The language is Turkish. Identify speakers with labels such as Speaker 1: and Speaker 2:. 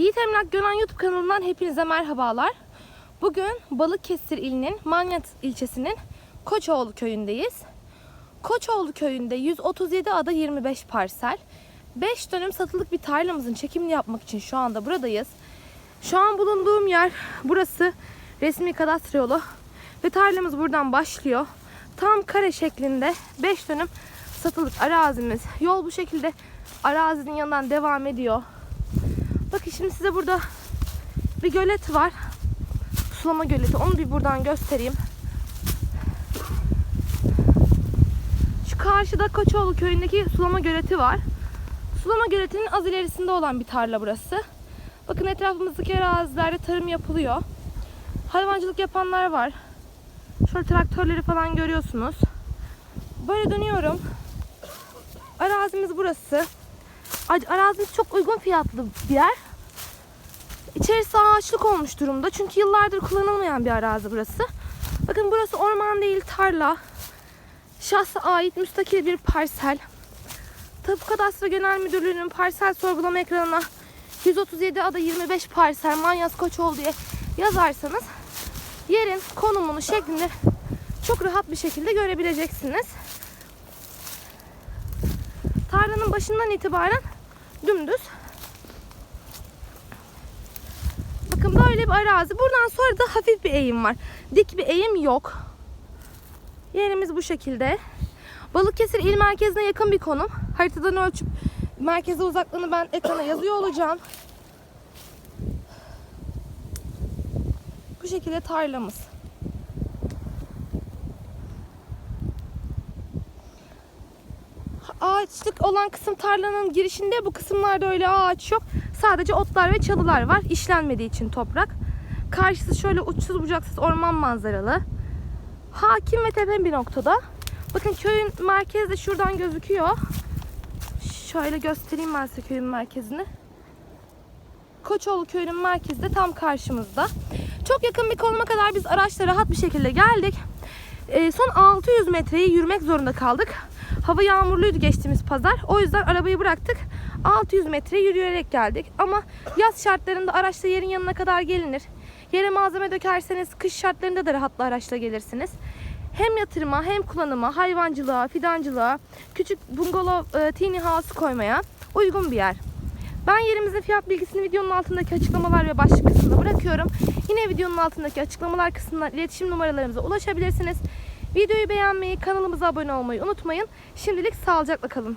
Speaker 1: Merak Gören YouTube kanalından hepinize merhabalar. Bugün Balıkesir ilinin Manyat ilçesinin Koçoğlu köyündeyiz. Koçoğlu köyünde 137 ada 25 parsel. 5 dönüm satılık bir tarlamızın çekimini yapmak için şu anda buradayız. Şu an bulunduğum yer burası resmi kadastro yolu ve tarlamız buradan başlıyor. Tam kare şeklinde 5 dönüm satılık arazimiz. Yol bu şekilde arazinin yanından devam ediyor. Bakın şimdi size burada bir gölet var. Sulama göleti. Onu bir buradan göstereyim. Şu karşıda Koçoğlu köyündeki sulama göleti var. Sulama göletinin az ilerisinde olan bir tarla burası. Bakın etrafımızdaki arazilerde tarım yapılıyor. Hayvancılık yapanlar var. Şöyle traktörleri falan görüyorsunuz. Böyle dönüyorum. Arazimiz burası. Arazimiz çok uygun fiyatlı bir yer. İçerisi ağaçlık olmuş durumda. Çünkü yıllardır kullanılmayan bir arazi burası. Bakın burası orman değil tarla. Şahsa ait müstakil bir parsel. Tapu Kadastro Genel Müdürlüğü'nün parsel sorgulama ekranına 137 ada 25 parsel Manyas Koçoğlu diye yazarsanız yerin konumunu şeklini çok rahat bir şekilde görebileceksiniz. Tarlanın başından itibaren dümdüz. Bakın böyle bir arazi. Buradan sonra da hafif bir eğim var. Dik bir eğim yok. Yerimiz bu şekilde. Balıkesir il merkezine yakın bir konum. Haritadan ölçüp merkeze uzaklığını ben ekrana yazıyor olacağım. Bu şekilde tarlamız. Ağaçlık olan kısım tarlanın girişinde bu kısımlarda öyle ağaç yok. Sadece otlar ve çalılar var. İşlenmediği için toprak. Karşısı şöyle uçsuz bucaksız orman manzaralı. Hakim ve tepe bir noktada. Bakın köyün merkezi de şuradan gözüküyor. Şöyle göstereyim ben size köyün merkezini. Koçoğlu köyünün merkezi de tam karşımızda. Çok yakın bir konuma kadar biz araçla rahat bir şekilde geldik. Ee, son 600 metreyi yürümek zorunda kaldık. Hava yağmurluydu geçtiğimiz pazar. O yüzden arabayı bıraktık. 600 metre yürüyerek geldik. Ama yaz şartlarında araçla yerin yanına kadar gelinir. Yere malzeme dökerseniz kış şartlarında da rahatla araçla gelirsiniz. Hem yatırıma hem kullanıma, hayvancılığa, fidancılığa, küçük bungalov, e, tiny house koymaya uygun bir yer. Ben yerimizin fiyat bilgisini videonun altındaki açıklamalar ve başlık kısmına bırakıyorum. Yine videonun altındaki açıklamalar kısmından iletişim numaralarımıza ulaşabilirsiniz. Videoyu beğenmeyi, kanalımıza abone olmayı unutmayın. Şimdilik sağlıcakla kalın.